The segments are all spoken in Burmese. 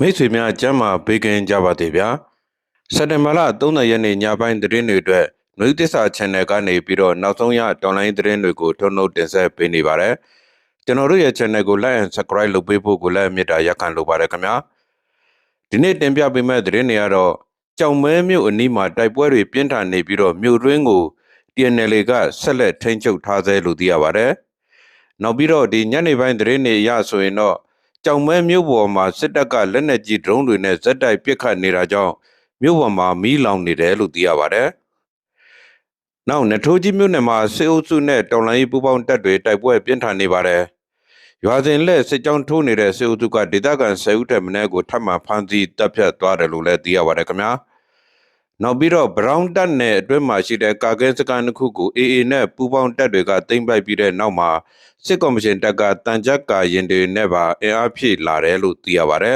မိတ်ဆွေများကျမ်းမာဘေးကင်းကြပါသေးဗျာစက်တင်ဘာလ30ရက်နေ့ညပိုင်းသတင်းတွေအတွက်နှွေးသစ္စာ channel ကနေပြီးတော့နောက်ဆုံးရ online သတင်းတွေကိုထုတ်နှုတ်တင်ဆက်ပေးနေပါတယ်ကျွန်တော်တို့ရဲ့ channel ကို like and subscribe လုပ်ပေးဖို့ကိုလည်းမေတ္တာရက်ခံလိုပါတယ်ခင်ဗျာဒီနေ့တင်ပြပေးမယ့်သတင်းတွေကတော့ကြောင်မဲမြို့အနီးမှာတိုက်ပွဲတွေပြင်းထန်နေပြီးတော့မြို့တွင်းကို TNL ကဆက်လက်ထိန်းချုပ်ထားသေးလို့သိရပါတယ်နောက်ပြီးတော့ဒီညနေပိုင်းသတင်းတွေအရဆိုရင်တော့ ကြောင်မဲမြို့ပေါ်မှာစစ်တပ်ကလက်နက်ကြီးဒရုန်းတွေနဲ့ဇက်တိုက်ပစ်ခတ်နေတာကြောင့်မြို့ပေါ်မှာမီးလောင်နေတယ်လို့သိရပါတယ်။နောက်နထိုးကြီးမြို့နယ်မှာစစ်အုပ်စုနဲ့တော်လိုင်းပူးပေါင်းတပ်တွေတိုက်ပွဲပြင်းထန်နေပါတယ်။ရွာစဉ်လက်စစ်ကြောင်းထိုးနေတဲ့စစ်အုပ်စုကဒေသခံဆယ်ဦးထက်မနည်းကိုထပ်မံဖမ်းဆီးတပ်ဖြတ်သွားတယ်လို့လည်းသိရပါတယ်ခင်ဗျာ။ နောက်ပြီးတော့ဘရောင်းတပ်နယ်အတွင်းမှာရှိတဲ့ကာကဲစကန်တစ်ခုကို AA နဲ့ပူးပေါင်းတပ်တွေကတင်ပိုက်ပြီးတဲ့နောက်မှာစစ်ကော်မရှင်တပ်ကတန်ကြပ်ကာရင်တွေနဲ့ပါအင်အားဖြည့်လာတယ်လို့သိရပါဗျ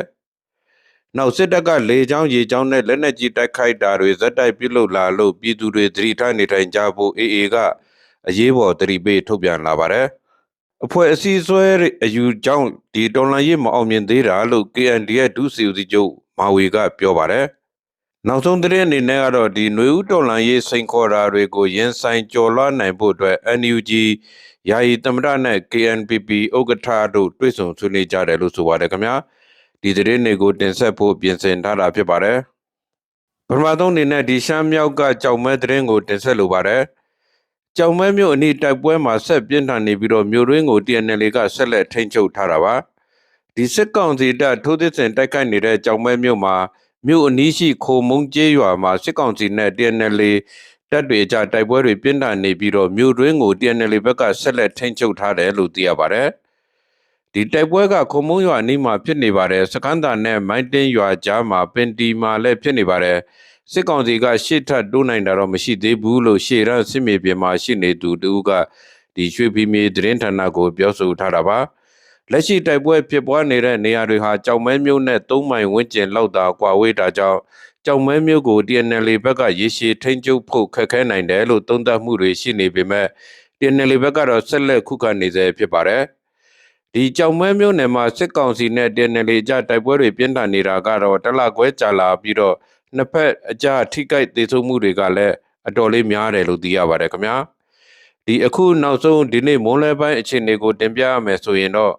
။နောက်စစ်တပ်ကလေကြောင်းရေကြောင်းနဲ့လက်နက်ကြီးတိုက်ခိုက်တာတွေဇက်တိုက်ပြုလုပ်လာလို့ပြည်သူတွေသတိထားနေထိုင်ကြဖို့ AA ကအရေးပေါ်သတိပေးထုတ်ပြန်လာပါတယ်။အဖွဲ့အစည်းဆွဲအယူကြောင့်ဒီတော်လန်ရေးမအောင်မြင်သေးတာလို့ KNDF ဒုစီဦးစီးချုပ်မာဝီကပြောပါတယ်။ နောက်ဆုံးသတင်းအနေနဲ့ကတော့ဒီຫນွေဦးတော်လန်ရေးစိန်ခေါ်တာတွေကိုရင်ဆိုင်ကြော်လွှားနိုင်ဖို့အတွက် NUG ယာယီသမ္မတနဲ့ KNPP ဥက္ကဋ္ဌတို့တွေ့ဆုံဆွေးနွေးကြတယ်လို့ဆိုပါတယ်ခင်ဗျာဒီသတင်းတွေကိုတင်ဆက်ဖို့ပြင်ဆင်ထားတာဖြစ်ပါတယ်ပထမဆုံးအနေနဲ့ဒီရှမ်းမြောက်ကကြောင်မဲသတင်းကိုတင်ဆက်လိုပါတယ်ကြောင်မဲမြို့အနီးတိုက်ပွဲမှာဆက်ပြင်းထန်နေပြီးတော့မြို့ရင်းကို TNL ကဆက်လက်ထိန်းချုပ်ထားတာပါဒီစစ်ကောင်စီတပ်ထိုးသစ်စင်တိုက်ခိုက်နေတဲ့ကြောင်မဲမြို့မှာ မြို့အနီးရှိခိုမုံကျေးရွာမှာစစ်ကောင်စီနဲ့ TNL တပ်တွေအကြတိုက်ပွဲတွေပြင်းထန်နေပြီးတော့မြို့တွင်းကို TNL ဘက်ကဆက်လက်ထိန်းချုပ်ထားတယ်လို့သိရပါတယ်။ဒီတိုက်ပွဲကခုံမုံရွာအနီးမှာဖြစ်နေပါတယ်။စကန်းတာနဲ့မိုင်းတင်းရွာကြားမှာပင်တီမှာလည်းဖြစ်နေပါတယ်။စစ်ကောင်စီကရှေ့ထပ်တိုးနိုင်တာတော့မရှိသေးဘူးလို့ရှေ့ရစစ်မြေပြင်မှာရှိနေသူတူကဒီရွှေပြည်မြေသတင်းဌာနကိုပြောဆိုထားတာပါ။ လက်ရှိတိုက်ပွဲဖြစ်ပွားနေတဲ့နေရာတွေဟာကြောင်မဲမြို့နဲ့၃မိုင်ဝန်းကျင်လောက်သာကွာဝေးတာကြောင့်ကြောင်မဲမျိုးကို TNL ဘက်ကရေရှည်ထိန်းချုပ်ဖို့ခက်ခဲနိုင်တယ်လို့သုံးသပ်မှုတွေရှိနေပေမဲ့ TNL ဘက်ကတော့ဆက်လက်ခုခံနေဆဲဖြစ်ပါတယ်။ဒီကြောင်မဲမျိုးနယ်မှာစစ်ကောင်စီနဲ့ TNL ကြတိုက်ပွဲတွေပြင်းထန်နေတာကတော့တလခွဲကြာလာပြီးတော့နှစ်ဖက်အကြထိကြိုက်သေးဆုံးမှုတွေကလည်းအတော်လေးများတယ်လို့သိရပါတယ်ခင်ဗျာ။ဒီအခုနောက်ဆုံးဒီနေ့မွန်းလဲပိုင်းအခြေအနေကိုတင်ပြရမယ်ဆိုရင်တော့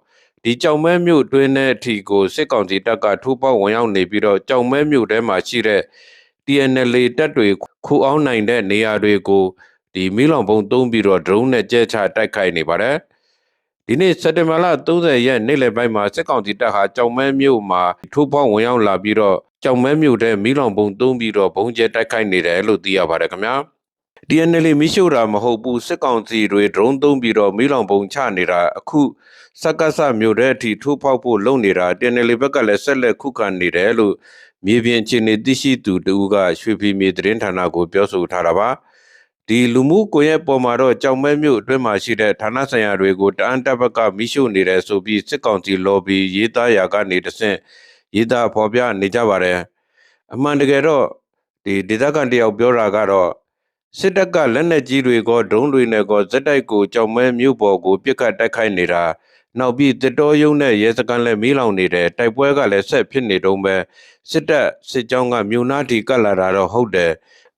ဒီကြောင်မဲမြို့တွင်းတဲ့အထီကိုစစ်ကောင်စီတပ်ကထိုးပေါက်ဝင်ရောက်နေပြီးတော့ကြောင်မဲမြို့ထဲမှာရှိတဲ့ TNL တပ်တွေခုအောင်နိုင်တဲ့နေရာတွေကိုဒီမီးလောင်ပုံသုံးပြီးတော့ drone နဲ့ကျဲချတိုက်ခိုက်နေပါတယ်ဒီနေ့စက်တင်ဘာလ30ရက်နေ့လယ်ပိုင်းမှာစစ်ကောင်စီတပ်ဟာကြောင်မဲမြို့မှာထိုးပေါက်ဝင်ရောက်လာပြီးတော့ကြောင်မဲမြို့ထဲမီးလောင်ပုံသုံးပြီးတော့ဘုံကျဲတိုက်ခိုက်နေတယ်လို့သိရပါတယ်ခင်ဗျာ TNL မီးရှို့တာမဟုတ်ဘူးစစ်ကောင်စီတွေ drone သုံးပြီးတော့မီးလောင်ပုံချနေတာအခုစက္ကစမြို့ထဲအထိထိုးဖောက်ဖို့လုပ်နေတာ TNL ဘက်ကလည်းဆက်လက်ခုခံနေတယ်လို့မြေပြင်အခြေအနေသိရှိသူတူကရွှေပြည်မြေသတင်းဌာနကိုပြောဆိုထားတာပါဒီလူမှုကွန်ရက်ပေါ်မှာတော့ကြောင်မဲမြို့အတွင်းမှာရှိတဲ့ဌာနဆိုင်ရာတွေကိုတအန်တပ်ဘက်ကမိရှုနေတယ်ဆိုပြီးစစ်ကောင်စီ lobby ရေးသားရာကနေတဆင့်ရေးသားဖော်ပြနေကြပါတယ်အမှန်တကယ်တော့ဒီဒေသခံတယောက်ပြောတာကတော့ စစ်တပ်ကလက်နက်ကြီးတွေကဒုံးတွေနဲ့ကောဇက်တိုက်ကိုကြောင်မဲမြို့ပေါ်ကိုပြစ်ခတ်တိုက်ခိုက်နေတာနောက်ပြီးတတော်ယုံနဲ့ရဲစခန်းလည်းမီးလောင်နေတယ်တိုက်ပွဲကလည်းဆက်ဖြစ်နေတုံးပဲစစ်တပ်စစ်ကြောင်းကမြို့နာတီကတ်လာတာတော့ဟုတ်တယ်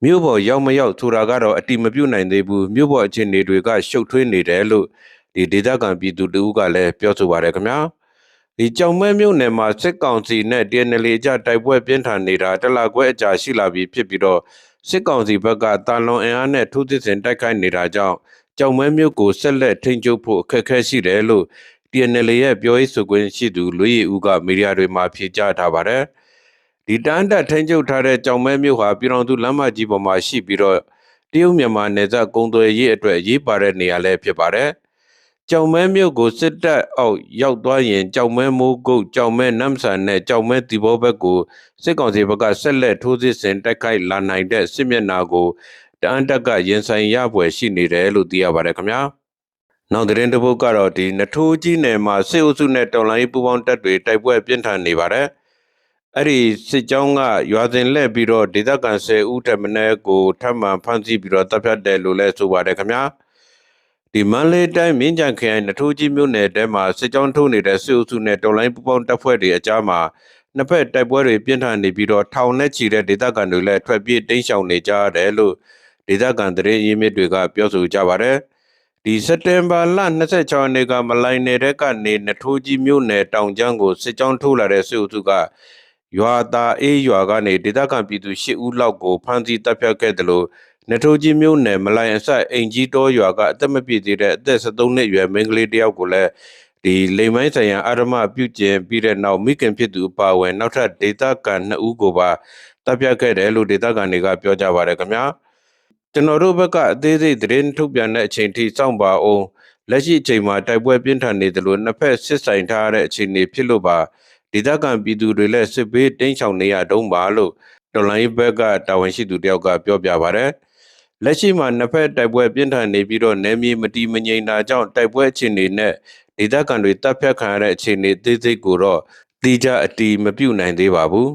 မြို့ပေါ်ရောက်မရောက်ဆိုတာကတော့အတိမပြုတ်နိုင်သေးဘူးမြို့ပေါ်အခြေအနေတွေကရှုပ်ထွေးနေတယ်လို့ဒီဒေသခံပြည်သူတို့ကလည်းပြောဆိုပါတယ်ခင်ဗျာဒီကြောင်မဲမြို့နယ်မှာစစ်ကောင်စီနဲ့ TNL အကြတိုက်ပွဲပြင်းထန်နေတာတလခွဲအကြာရှိလာပြီဖြစ်ပြီးတော့ စစ်ကောင်စီဘက်ကတာလွန်အင်အားနဲ့ထိုးသစ်စင်တိုက်ခိုက်နေတာကြောင့်ကြောင်မဲမြို့ကိုဆက်လက်ထိန်းချုပ်ဖို့အခက်အခဲရှိတယ်လို့ TNL ရဲ့ပြောရေးဆိုခွင့်ရှိသူလွေးရီဦးကမီဒီယာတွေမှာဖြေကြားထားပါတယ်။ဒီတန်းတက်ထိန်းချုပ်ထားတဲ့ကြောင်မဲမြို့ဟာပြည်တော်သူလမ်းမကြီးပေါ်မှာရှိပြီးတော့တရုတ်မြန်မာနယ်စပ်ကုန်းသွယ်ရေးအတွက်အရေးပါတဲ့နေရာလည်းဖြစ်ပါတယ်။ ကြောင်မဲမြို့ကိုစစ်တပ်အောက်ရောက်သွားရင်ကြောင်မဲမိုးကုတ်ကြောင်မဲနမ်ဆန်နဲ့ကြောင်မဲတီဘောဘက်ကိုစစ်ကောင်စီဘက်ကဆက်လက်ထိုးစစ်ဆင်တိုက်ခိုက်လာနိုင်တဲ့စစ်မျက်နှာကိုတအန်တက်ကရင်ဆိုင်ရပွဲရှိနေတယ်လို့သိရပါတယ်ခင်ဗျာ။နောက်သတင်းတစ်ပုဒ်ကတော့ဒီနထိုးကြီးနယ်မှာစစ်အုပ်စုနဲ့တော်လိုင်းပူးပေါင်းတပ်တွေတိုက်ပွဲပြင်းထန်နေပါတယ်။အဲ့ဒီစစ်ကြောင်းကရွာစဉ်လက်ပြီးတော့ဒေသခံ10ဦးထပ်မံကိုထပ်မံဖမ်းဆီးပြီးတော့တပ်ဖြတ်တယ်လို့လည်းဆိုပါတယ်ခင်ဗျာ။ ဒီမန္တလေးတိုင်းမြင်းကြံခရိုင်နထိုးကြီးမြို့နယ်တဲမှာစစ်ကြောင်းထိုးနေတဲ့စစ်အုပ်စုနဲ့တော်လိုင်းပူးပေါင်းတပ်ဖွဲ့တွေအကြားမှာနှစ်ဖက်တိုက်ပွဲတွေပြင်းထန်နေပြီးတော့ထောင်နဲ့ချီတဲ့ဒေသခံတွေလည်းထွက်ပြေးတိမ်းရှောင်နေကြရတယ်လို့ဒေသခံသတင်းရင်းမြစ်တွေကပြောဆိုကြပါတယ်ဒီစက်တင်ဘာလ26ရက်နေ့ကမလိုင်းနယ်တဲ့ကနေနထိုးကြီးမြို့နယ်တောင်ကျန်းကိုစစ်ကြောင်းထိုးလာတဲ့စစ်အုပ်စုကရွာသားအေးရွာကနေဒေသခံပြည်သူ၈ဦးလောက်ကိုဖမ်းဆီးတပ်ဖြတ်ခဲ့တယ်လို့ နထိုးကြီးမြို့နယ်မလိုင်းအဆက်အင်ကြီးတောရွာကအသက်မပြည့်သေးတဲ့အသက်73နှစ်အရွယ်မိန်းကလေးတစ်ယောက်ကိုလည်းဒီလိမ်မိုင်းဆိုင်ရာအာရမပြုကျင်ပြီးတဲ့နောက်မိခင်ဖြစ်သူအပါအဝင်နောက်ထပ်ဒေတာကန်2ဦးကိုပါတပ်ဖြတ်ခဲ့တယ်လို့ဒေတာကန်တွေကပြောကြပါရခင်ဗျာကျွန်တော်တို့ဘက်ကအသေးစိတ်သတင်းထုတ်ပြန်တဲ့အချိန်ထိစောင့်ပါအောင်လက်ရှိအချိန်မှာတိုက်ပွဲပြင်းထန်နေတယ်လို့နှစ်ဖက်စစ်ဆိုင်ထားတဲ့အခြေအနေဖြစ်လို့ပါဒေတာကန်ပြည်သူတွေလည်းစစ်ဘေးတင်းချောင်နေရတုံးပါလို့တော်လိုင်းဘက်ကတာဝန်ရှိသူတယောက်ကပြောပြပါရယ် လက်ရှိမှာနှစ်ဖက်တိုက်ပွဲပြင်းထန်နေပြီးတော့နယ်မြေမတီမငြိမ်တာကြောင့်တိုက်ပွဲအခြေအနေနဲ့ဒေသခံတွေတပ်ဖြတ်ခံရတဲ့အခြေအနေသေးစိတ်ကိုတော့တိကျအတီမပြုတ်နိုင်သေးပါဘူး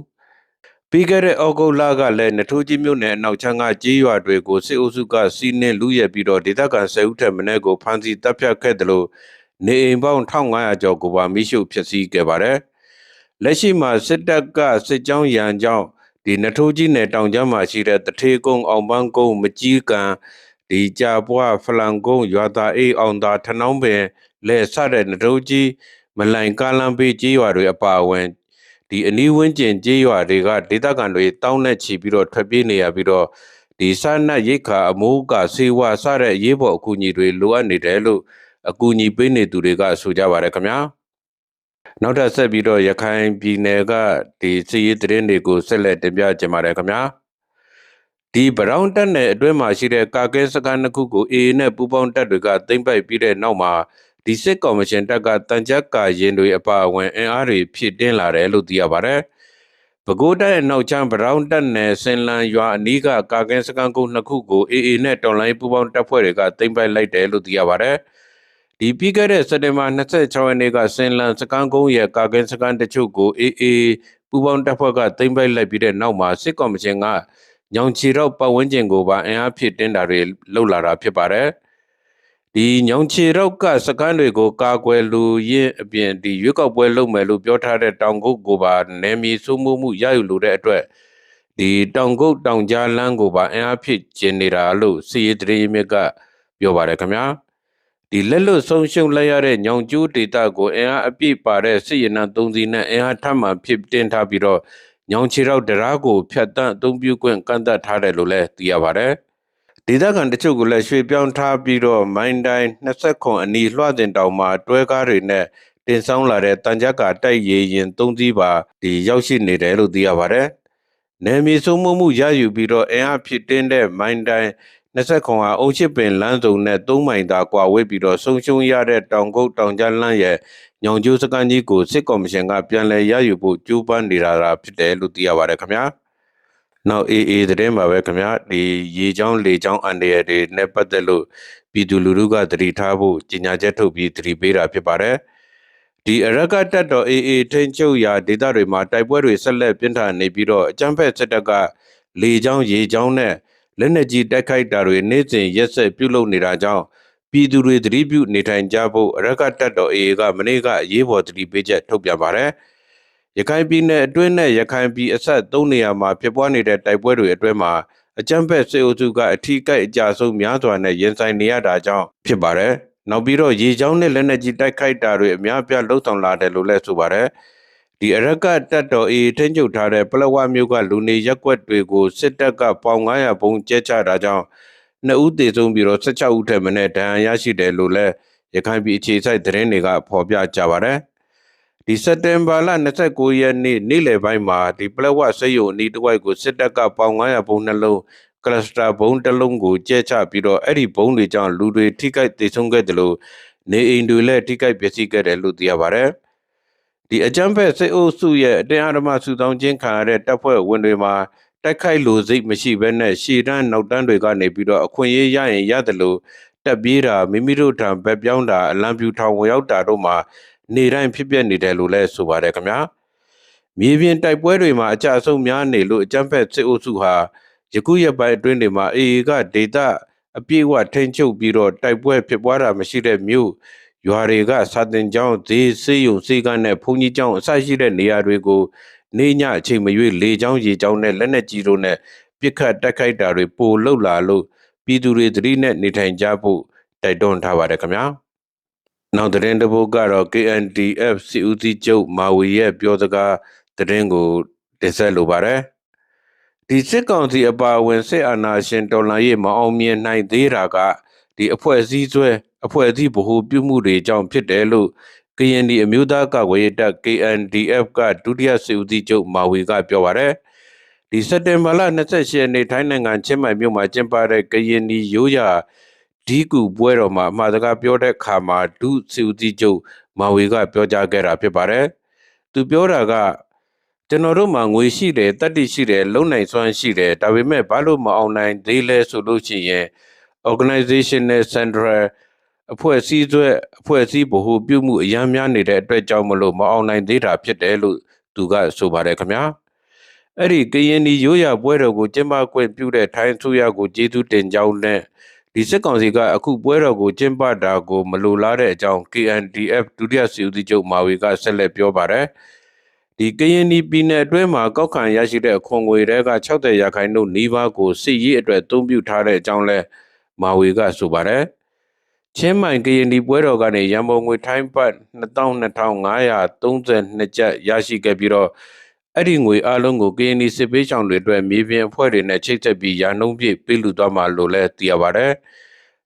။ပြီးခဲ့တဲ့ဩဂုတ်လကလည်းနထိုးကြီးမြို့နယ်အနောက်ချမ်းကကြေးရွာတွေကိုစစ်အုပ်စုကစီးနှင်းလူရဲပြီးတော့ဒေသခံ၁၀ဦးထက်မနည်းကိုဖမ်းဆီးတပ်ဖြတ်ခဲ့တယ်လို့နေအိမ်ပေါင်း1500ကျော်ကိုပါမိရှုဖျက်ဆီးခဲ့ပါတယ်။လက်ရှိမှာစစ်တပ်ကစစ်ကြောင်းရန်ကြောင်း ဒီနထိုးကြီးနယ်တောင်ကျမ်းမှာရှိတဲ့တထေကုန်းအောင်ပန်းကုန်းမကြီးကန်ဒီကြာပွားဖလန်ကုန်းရွာသားအေးအောင်သာထနောင်းပင်လဲဆတဲ့နတိုးကြီးမလိုင်ကားလမ်းပေးကြေးရွာတွေအပါအဝင်ဒီအနီးဝန်းကျင်ကြေးရွာတွေကဒေသခံတွေတောင်းနဲ့ချီပြီးတော့ထွက်ပြေးနေရပြီးတော့ဒီစာနတ်ရိတ်ခါအမိုးကစေဝါစတဲ့ရေးပေါ်အကူအညီတွေလိုအပ်နေတယ်လို့အကူအညီပေးနေသူတွေကဆိုကြပါရခင်ဗျာ နောက်ထပ်ဆက်ပြီးတော့ရခိုင်ပြည်နယ်ကဒီစီးရီးသတင်းတွေကိုဆက်လက်တင်ပြကြပါရခင်ဗျာဒီဘရောင်းတက်နယ်အတွင်းမှာရှိတဲ့ကာကဲစကန်တစ်ခုကို AA နဲ့ပူးပေါင်းတပ်တွေကသိမ်းပိုက်ပြီးတဲ့နောက်မှာဒီစစ်ကော်မရှင်တပ်ကတန်ကြပ်ကာရင်တွေအပါအဝင်အင်အားတွေဖြစ်တင်းလာတယ်လို့သိရပါတယ်။ပဲခူးတိုင်းအနောက်ချမ်းဘရောင်းတက်နယ်စင်လန်ရွာအနီးကကာကဲစကန်ကုန်းနှစ်ခုကို AA နဲ့တော်လိုင်းပူးပေါင်းတပ်ဖွဲ့တွေကသိမ်းပိုက်လိုက်တယ်လို့သိရပါတယ်။ ဒီပြီးခဲ့တဲ့စက်တင်ဘာ26ရက်နေ့ကစင်လန်စကန်ကုန်းရဲ့ကာကဲစကန်တချို့ကို AA ပူးပေါင်းတပ်ဖွဲ့ကသိမ်းပိုက်လိုက်ပြီးတဲ့နောက်မှာစစ်ကော်မရှင်ကညောင်ချီတော့ပတ်ဝန်းကျင်ကိုပါအင်အားဖြစ်တင်းတာတွေလှုပ်လာတာဖြစ်ပါတယ်။ဒီညောင်ချီတော့ကစကန်းတွေကိုကာကွယ်လူရင်းအပြင်ဒီရွေးကောက်ပွဲလုပ်မယ်လို့ပြောထားတဲ့တောင်ကုတ်ကိုပါနယ်မြေစိုးမိုးမှုရယူလိုတဲ့အတွက်ဒီတောင်ကုတ်တောင်ကြားလမ်းကိုပါအင်အားဖြစ်ကျင်နေတာလို့စီရီတရေမြစ်ကပြောပါတယ်ခင်ဗျာ။ ဒီလက်လွတ်ဆုံးရှုံးလိုက်ရတဲ့ညောင်ကျူးဒေတာကိုအင်အားအပြည့်ပါတဲ့စစ်ရဏသုံးစီနဲ့အင်အားထပ်မှဖြစ်တင်ထားပြီးတော့ညောင်ချီရောက်တရားကိုဖျက်တမ်းအသုံးပြုခွင့်ကန့်သတ်ထားတယ်လို့လည်းသိရပါတယ်။ဒေသခံတချို့ကလည်းရွှေပြောင်းထားပြီးတော့မိုင်းတိုင်း20ခွန်အနီလွှတ်တင်တောင်မှာတွဲကားတွေနဲ့တင်ဆောင်လာတဲ့တန်ကြပ်ကာတိုက်ရည်ရင်သုံးစီးပါဒီရောက်ရှိနေတယ်လို့သိရပါတယ်။နယ်မြေဆုံးမှုမှုရယူပြီးတော့အင်အားဖြစ်တင်းတဲ့မိုင်းတိုင်း 20ခွန်ဟာအုံချစ်ပင်လမ်းစုံနဲ့3မိုင်သာကွာဝေးပြီးတော့ဆုံရှုံရတဲ့တောင်ကုတ်တောင်ကြားလမ်းရဲ့ညောင်ကျိုးစကန်ကြီးကိုစစ်ကော်မရှင်ကပြန်လည်ရယူဖို့ကြိုးပမ်းနေတာဖြစ်တယ်လို့သိရပါတယ်ခင်ဗျာ။နောက်အေးအေးသတင်းပါပဲခင်ဗျာဒီရေချောင်းလေချောင်းအန်ဒီရတွေနဲ့ပတ်သက်လို့ပြည်သူလူထုကသတိထားဖို့ကြေညာချက်ထုတ်ပြီးသတိပေးတာဖြစ်ပါတယ်။ဒီအရကတက်တော်အေးအေးထိန်ချုပ်ရာဒေသတွေမှာတိုက်ပွဲတွေဆက်လက်ပြင်းထန်နေပြီးတော့အကြမ်းဖက်စစ်တပ်ကလေချောင်းရေချောင်းနဲ့ လက်နက်ကြီးတိုက်ခိုက်တာတွေနေ့စဉ်ရက်ဆက်ပြုလုပ်နေတာကြောင့်ပြည်သူတွေသတိပြုနေထိုင်ကြဖို့အရကတက်တော် AA ကမနေ့ကအရေးပေါ်သတိပေးချက်ထုတ်ပြန်ပါတယ်။ရခိုင်ပြည်နယ်အတွင်းနဲ့ရခိုင်ပြည်အဆက်၃နေရာမှာဖြစ်ပွားနေတဲ့တိုက်ပွဲတွေအတွင်းမှာအကြမ်းဖက်စစ်အုပ်စုကအထီးကိုက်အကြဆုံးများစွာနဲ့ရင်ဆိုင်နေရတာကြောင့်ဖြစ်ပါတယ်။နောက်ပြီးတော့ရေချောင်းနဲ့လက်နက်ကြီးတိုက်ခိုက်တာတွေအများအပြားလှုပ်ဆောင်လာတယ်လို့လည်းဆိုပါတယ်။ ဒီအရကတက်တော်အေထင်းချုပ်ထားတဲ့ပလဝမျိုးကလူနေရက်ွက်တွေကိုစစ်တပ်ကပေါင်900ဘုံကျဲချတာကြောင့်နှစ်ဦးသေဆုံးပြီးတော့16ဦးထက်မနည်းဒဏ်ရာရရှိတယ်လို့လည်းရခိုင်ပြည်အခြေစိုက်သတင်းတွေကဖော်ပြကြပါတယ်။ဒီစက်တင်ဘာလ29ရက်နေ့နေ့လယ်ပိုင်းမှာဒီပလက်ဝဆေးရုံအနီးတစ်ဝိုက်ကိုစစ်တပ်ကပေါင်900ဘုံနှလုံးကလစတာဘုံတစ်လုံးကိုကျဲချပြီးတော့အဲ့ဒီဘုံတွေကြောင့်လူတွေထိခိုက်သေဆုံးခဲ့တယ်လို့နေအိမ်တွေလည်းထိခိုက်ပျက်စီးခဲ့တယ်လို့သိရပါတယ်။ ဒီအကြမ်းဖက်စစ်အုပ်စုရဲ့အတင်းအဓမ္မစုဆောင်ခြင်းခံရတဲ့တပ်ဖွဲ့ဝင်တွေမှာတိုက်ခိုက်လိုစိတ်မရှိဘဲနဲ့ရှည်တန်းနောက်တန်းတွေကနေပြီးတော့အခွင့်အရေးရရင်ရတယ်လို့တက်ပြေးတာမိမိတို့ထံဘက်ပြောင်းတာအလံပြူထောင်ဝင်ရောက်တာတို့မှာနေတိုင်းဖြစ်ပျက်နေတယ်လို့လည်းဆိုပါတယ်ခင်ဗျာမြေပြင်တိုက်ပွဲတွေမှာအကြအဆုံးများနေလို့အကြမ်းဖက်စစ်အုပ်စုဟာယခုရက်ပိုင်းအတွင်းတွေမှာအေအေကဒေတာအပြည့်အဝထိန်းချုပ်ပြီးတော့တိုက်ပွဲဖြစ်ပွားတာမရှိတဲ့မြို့ ရွာတွေကစာတင်ကျောင်းဈေးစေးရုံစေးကန်းနဲ့ဘုံကြီးကျောင်းအစရှိတဲ့နေရာတွေကိုနေညအချိန်မရွေးလေချောင်းရေချောင်းနဲ့လက်နက်ကြီးတို့နဲ့ပြစ်ခတ်တက်ခိုက်တာတွေပိုလှုပ်လာလို့ပြည်သူတွေသတိနဲ့နေထိုင်ကြဖို့တိုက်တွန်းထားပါတယ်ခင်ဗျာနောက်သတင်းတစ်ပုဒ်ကတော့ KNDF စီဦးစီးချုပ်မာဝီရဲ့ပြောစကားသတင်းကိုတင်ဆက်လိုပါတယ်ဒီစစ်ကောင်စီအပါအဝင်စစ်အာဏာရှင်တော်လှန်ရေးမအောင်မြင်နိုင်သေးတာကဒီအဖွဲ့အစည်းဆွဲ အဖွဲ့အစည်းဗဟိုပြုမှုတွေကြောင့်ဖြစ်တယ်လို့ကရင်ဒီအမျိုးသားကာကွယ်ရေးတပ် KNDF ကဒုတိယစစ်ဦးစီးချုပ်မာဝီကပြောပါတယ်ဒီစက်တင်ဘာလ28ရက်နေ့ထိုင်းနိုင်ငံချင်းမိုင်မြို့မှာကျင်းပတဲ့ကရင်ဒီရိုးရာဒီကူပွဲတော်မှာအမှားစကားပြောတဲ့ခါမှာဒုစစ်ဦးစီးချုပ်မာဝီကပြောကြားခဲ့တာဖြစ်ပါတယ်သူပြောတာကကျွန်တော်တို့မှာငွေရှိတယ်တတ်တိရှိတယ်လုံနိုင်စွမ်းရှိတယ်ဒါပေမဲ့ဘာလို့မအောင်နိုင်သေးလဲဆိုလို့ရှိရင် organizational central အဖွဲ့အစည်းတွေအဖွဲ့အစည်းဗဟိုပြုမှုအများများနေတဲ့အတွက်ကြောင့်မလို့မအောင်နိုင်သေးတာဖြစ်တယ်လို့သူကဆိုပါတယ်ခင်ဗျာအဲ့ဒီကရင်ဒီရိုးရာပွဲတော်ကိုကျင်းပခွင့်ပြုတဲ့ထိုင်းအစိုးရကိုကျေးဇူးတင်ကြောင်းနဲ့ဒီစစ်ကောင်စီကအခုပွဲတော်ကိုကျင်းပတာကိုမလိုလားတဲ့အကြောင်း KNDF ဒုတိယစီဦးစီးချုပ်မာဝီကဆက်လက်ပြောပါတယ်ဒီကရင်ဒီပြည်နယ်အတွင်းမှာကောက်ခံရရှိတဲ့အခွန်ငွေတွေက60ရာခိုင်နှုန်းနီးပါးကိုစစ်ရေးအတွက်သုံးပြုထားတဲ့အကြောင်းလဲမာဝီကဆိုပါတယ် ချင်းမိုင်ကရင်ဒီပွဲတော်ကနေရန်ပုံငွေထိုင်းပတ်22,532ကျပ်ရရှိခဲ့ပြီးတော့အဲ့ဒီငွေအလုံးကိုကရင်ဒီစစ်ပေးချောင်တွေအတွက်မြေပြင်အဖွဲ့တွေနဲ့ချိတ်ဆက်ပြီးရာနှုန်းပြည့်ပေးလူသွားမှာလို့လည်းသိရပါတယ်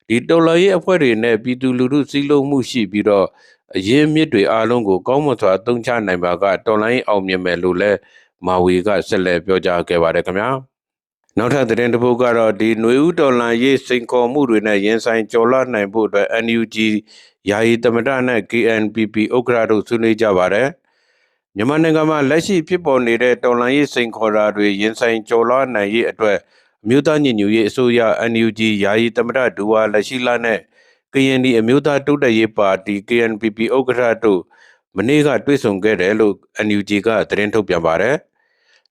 ဒီတော်လှန်ရေးအဖွဲ့တွေနဲ့ပြည်သူလူထုစည်းလုံးမှုရှိပြီးတော့အရင်မြစ်တွေအားလုံးကိုကောင်းမွန်စွာအသုံးချနိုင်ပါကတော်လိုင်းအောင်မြင်မယ်လို့လည်းမာဝီကဆက်လက်ပြောကြားခဲ့ပါတယ်ခင်ဗျာ နောက်ထပ်သတင်းတစ်ပုဒ်ကတော့ဒီຫນွေဦးတော်လန်ရေးစိန်ခေါ်မှုတွေနဲ့ရင်ဆိုင်ကြော်လွှတ်နိုင်ဖို့အတွက် NUG ယာယီတမဒနဲ့ KNPP ဥက္ကရာတို့ဆွေးနွေးကြပါတယ်မြန်မာနိုင်ငံမှာလက်ရှိဖြစ်ပေါ်နေတဲ့တော်လှန်ရေးစိန်ခေါ်တာတွေရင်ဆိုင်ကြော်လွှတ်နိုင်ရေးအတွက်အမျိုးသားညီညွတ်ရေးအစိုးရ NUG ယာယီတမဒဒူဝါလက်ရှိလာနဲ့ကရင်ဒီအမျိုးသားတိုးတက်ရေးပါတီ KNPP ဥက္ကဋ္ဌတို့မနေ့ကတွေ့ဆုံခဲ့တယ်လို့ NUG ကသတင်းထုတ်ပြန်ပါတယ်။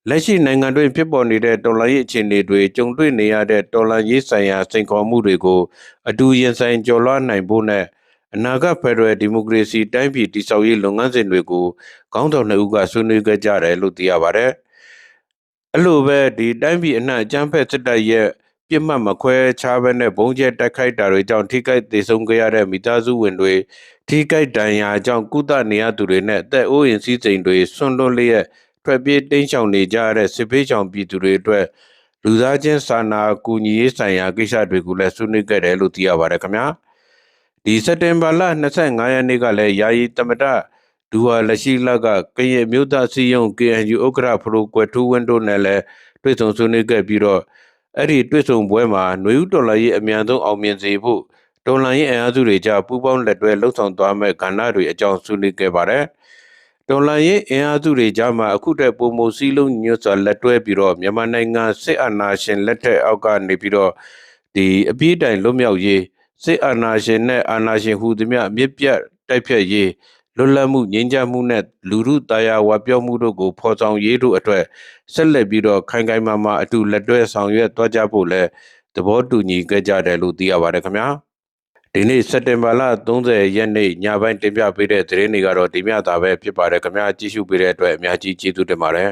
လက်ရှိနိုင်ငံတွင်ဖြစ်ပေါ်နေတဲ့တော်လှန်ရေးအခြေအနေတွေကြုံတွေ့နေရတဲ့တော်လှန်ရေးဆိုင်ရာစိန်ခေါ်မှုတွေကိုအတူရင်ဆိုင်ကျော်လွှားနိုင်ဖို့နဲ့အနာဂတ်ဖက်ဒရယ်ဒီမိုကရေစီတိုင်းပြည်တည်ဆောက်ရေးလုပ်ငန်းစဉ်တွေကိုခေါင်းဆောင်နှစ်ဦးကဆွေးနွေးခဲ့ကြတယ်လို့သိရပါတယ်။အဲ့လိုပဲဒီတိုင်းပြည်အနှံ့အကြမ်းဖက်စစ်တပ်ရဲ့ပြစ်မှတ်မခွဲခြားဘဲနဲ့ဘုံကျဲတိုက်ခိုက်တာတွေကြောင့်ထိခိုက်သေးဆုံးခဲ့ရတဲ့မိသားစုဝင်တွေထိခိုက်ဒဏ်ရာကြောင့်ကုသနေရသူတွေနဲ့အသက်အိုးအိမ်စည်းစိမ်တွေဆွန့်လွတ်လျက် ထွက်ပြေးတိမ်းရှောင်နေကြရတဲ့စစ်ပေးချောင်ပြည်သူတွေအတွက်လူသားချင်းစာနာကူညီရေးဆိုင်ရာကိစ္စတွေကိုလည်းဆွေးနွေးခဲ့တယ်လို့သိရပါတယ်ခင်ဗျာဒီစက်တင်ဘာလ25ရက်နေ့ကလည်းယာယီတမတဒူဝါလက်ရှိလကကရင်မျိုးသားစီယုံ KNU ဥက္ကရာဖရိုကွယ်ထူးဝင်းတို့နဲ့လည်းတွေ့ဆုံဆွေးနွေးခဲ့ပြီးတော့အဲ့ဒီတွေ့ဆုံပွဲမှာຫນွေဦးတော်လှန်ရေးအမြန်ဆုံးအောင်မြင်စေဖို့တော်လှန်ရေးအင်အားစုတွေကြားပူးပေါင်းလက်တွဲလှုပ်ဆောင်သွားမဲ့ကဏ္ဍတွေအကြောင်းဆွေးနွေးခဲ့ပါတယ်။ တော်လှန်ရေးအင်အားစုတွေကြားမှာအခုတည်းပုံမစည်းလုံးညွတ်စွာလက်တွဲပြီးတော့မြန်မာနိုင်ငံစစ်အာဏာရှင်လက်ထက်အောက်ကနေပြီးတော့ဒီအပြည့်တိုင်လွတ်မြောက်ရေးစစ်အာဏာရှင်နဲ့အာဏာရှင်ဟူသည်များအမြင့်ပြတ်တိုက်ဖြတ်ရေးလွတ်လပ်မှုငြိမ်းချမ်းမှုနဲ့လူမှုတရားဝပြောမှုတို့ကိုဖော်ဆောင်ရေးတို့အတွက်ဆက်လက်ပြီးတော့ခိုင်ခိုင်မာမာအတူလက်တွဲဆောင်ရွက်သွားကြဖို့လဲသဘောတူညီခဲ့ကြတယ်လို့သိရပါတယ်ခင်ဗျာ ဒီနေ့စက်တင်ဘာလ30ရက်နေ့ညပိုင်းတင်ပြပေးတဲ့သတင်းတွေကတော့ဒီမြတာပဲဖြစ်ပါတယ်ခင်ဗျာကြည့်ရှုပေးတဲ့အတွက်အများကြီးကျေးဇူးတင်ပါတယ်